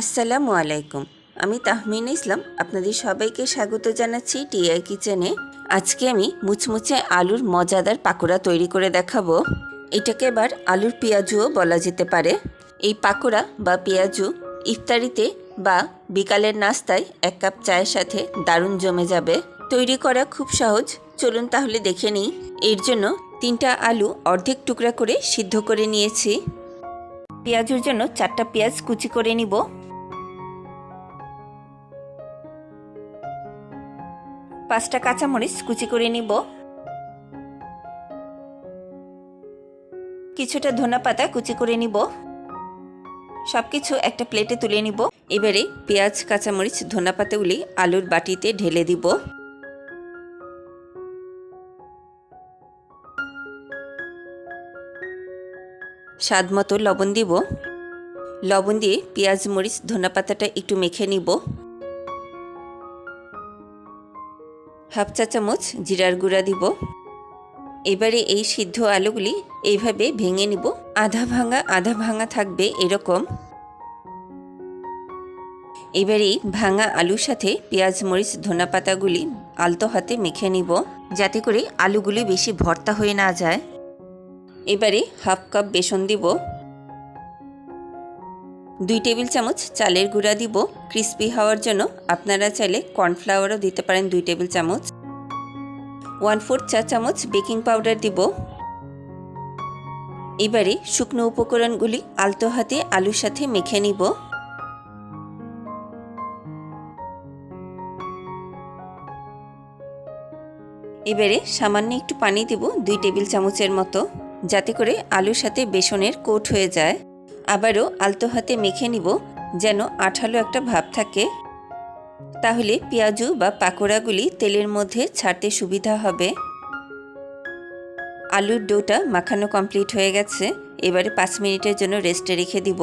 আসসালামু আলাইকুম। আমি তাহমিন ইসলাম, আপনাদের সবাইকে স্বাগত জানাচ্ছি টিআই কিচেনে। আজকে আমি মুচমুচে আলুর মজাদার পাকোড়া তৈরি করে দেখাবো। এটাকে এবার আলুর পেঁয়াজুও বলা যেতে পারে। এই পাকোড়া বা পেঁয়াজু ইফতারিতে বা বিকালের নাস্তায় এক কাপ চায়ের সাথে দারুণ জমে যাবে। তৈরি করা খুব সহজ। চলুন তাহলে দেখে নিই। এর জন্য তিনটা আলু অর্ধেক টুকরা করে সিদ্ধ করে নিয়েছি। পেঁয়াজুর জন্য চারটা পেঁয়াজ কুচি করে নিব। পাঁচটা কাঁচামরিচ কুচি করে নিব। কিছুটা ধনা পাতা কুচি করে নিব। সবকিছু একটা প্লেটে তুলে নিব। এবারে পেঁয়াজ, কাঁচামরিচ, ধনা পাতাগুলি আলুর বাটিতে ঢেলে দিব। স্বাদ মতো লবণ দিব। লবণ দিয়ে পেঁয়াজ, মরিচ, ধনা পাতাটা একটু মেখে নিব। হাফ চা চামচ জিরার গুঁড়া দিব। এবারে এই সিদ্ধ আলুগুলি এইভাবে ভেঙে নিব। আধা ভাঙা আধা ভাঙা থাকবে এরকম। এবারে ভাঙা আলুর সাথে পেঁয়াজ, মরিচ ধনা পাতাগুলি আলতো হাতে মেখে নিব, যাতে করে আলুগুলি বেশি ভর্তা হয়ে না যায়। এবারে হাফ কাপ বেসন দিব। দুই টেবিল চামচ চালের গুঁড়া দিব। ক্রিস্পি হওয়ার জন্য আপনারা চাইলে কর্নফ্লাওয়ারও দিতে পারেন দুই টেবিল চামচ। ওয়ান ফোর্থ চা চামচ বেকিং পাউডার দিব। এবারে শুকনো উপকরণগুলি আলতো হাতে আলুর সাথে মেখে নিব। এবারে সামান্য একটু পানি দিব দুই টেবিল চামচের মতো, যাতে করে আলুর সাথে বেসনের কোট হয়ে যায়। আবারও আলতো হাতে মেখে নিব, যেন আঠালো একটা ভাব থাকে। তাহলে পেঁয়াজু বা পাকোড়াগুলি তেলের মধ্যে ছাড়তে সুবিধা হবে। আলুর ডোটা মাখানো কমপ্লিট হয়ে গেছে, এবারে পাঁচ মিনিটের জন্য রেস্টে রেখে দিব।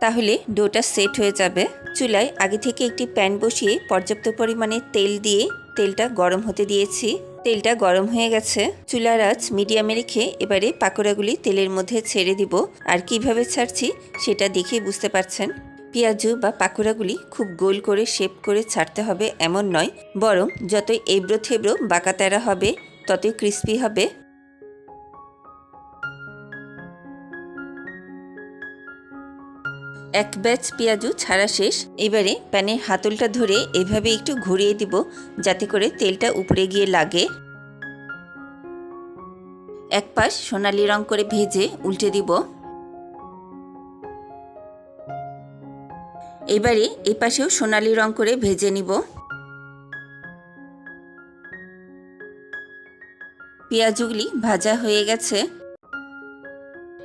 তাহলে ডোটা সেট হয়ে যাবে। চুলায় আগে থেকে একটি প্যান বসিয়ে পর্যাপ্ত পরিমাণে তেল দিয়ে তেলটা গরম হতে দিয়েছি। তেলটা গরম হয়ে গেছে। চুলার আঁচ মিডিয়ামে রেখে এবারে পাকোড়াগুলি তেলের মধ্যে ছেড়ে দিব। আর কীভাবে ছাড়ছি সেটা দেখে বুঝতে পারছেন? পেঁয়াজু বা পাকোড়াগুলি খুব গোল করে শেপ করে ছাড়তে হবে এমন নয়। বরং যতই এবড়ো থেবড়ো বাঁকা তেরা হবে, ততই ক্রিস্পি হবে। এক ব্যাচ পেঁয়াজু ছাড়া শেষ। এবারে প্যানের হাতলটা ধরে এভাবে একটু ঘুরিয়ে দিব, যাতে করে তেলটা উপরে গিয়ে লাগে। এক পাশ সোনালি রং করে ভেজে উল্টে দিব। এবারে এই পাশেও সোনালি রং করে ভেজে নিব। পেঁয়াজগুলি ভাজা হয়ে গেছে।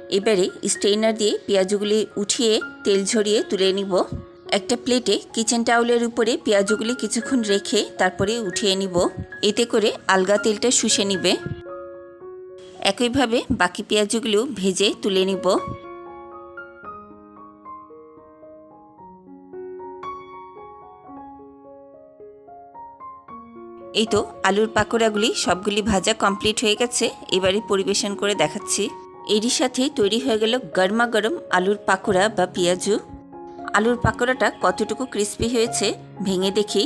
এবারে স্ট্রেনার দিয়ে পেঁয়াজগুলি উঠিয়ে তেল ঝরিয়ে তুলে নিব। একটা প্লেটে কিচেন টাউলের উপরে পেঁয়াজগুলি কিছুক্ষণ রেখে তারপরে উঠিয়ে নিব। এতে করে আলগা তেলটা শুষে নিবে। একইভাবে বাকি পেঁয়াজগুলিও ভেজে তুলে নিব। এই তো আলুর পাকোড়াগুলি সবগুলি ভাজা কমপ্লিট হয়ে গেছে। এবারে পরিবেশন করে দেখাচ্ছি। এরই সাথে তৈরি হয়ে গেল গরমা গরম আলুর পাকোড়া বা পেঁয়াজু। আলুর পাকোড়াটা কতটুকু ক্রিস্পি হয়েছে ভেঙে দেখি।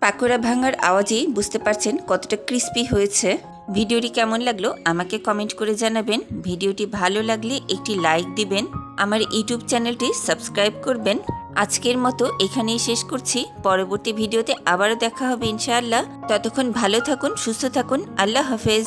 পাকোড়া ভাঙার আওয়াজেই বুঝতে পারছেন কতটা ক্রিস্পি হয়েছে। ভিডিওটি কেমন লাগল আমাকে কমেন্ট করে জানাবেন। ভিডিওটি ভালো লাগলে একটি লাইক দিবেন। আমার ইউটিউব চ্যানেলটি সাবস্ক্রাইব করবেন। আজকের মতো এখানেই শেষ করছি। পরবর্তী ভিডিওতে আবারও দেখা হবে ইনশাআল্লাহ। ততক্ষণ ভালো থাকুন, সুস্থ থাকুন। আল্লাহ হাফেজ।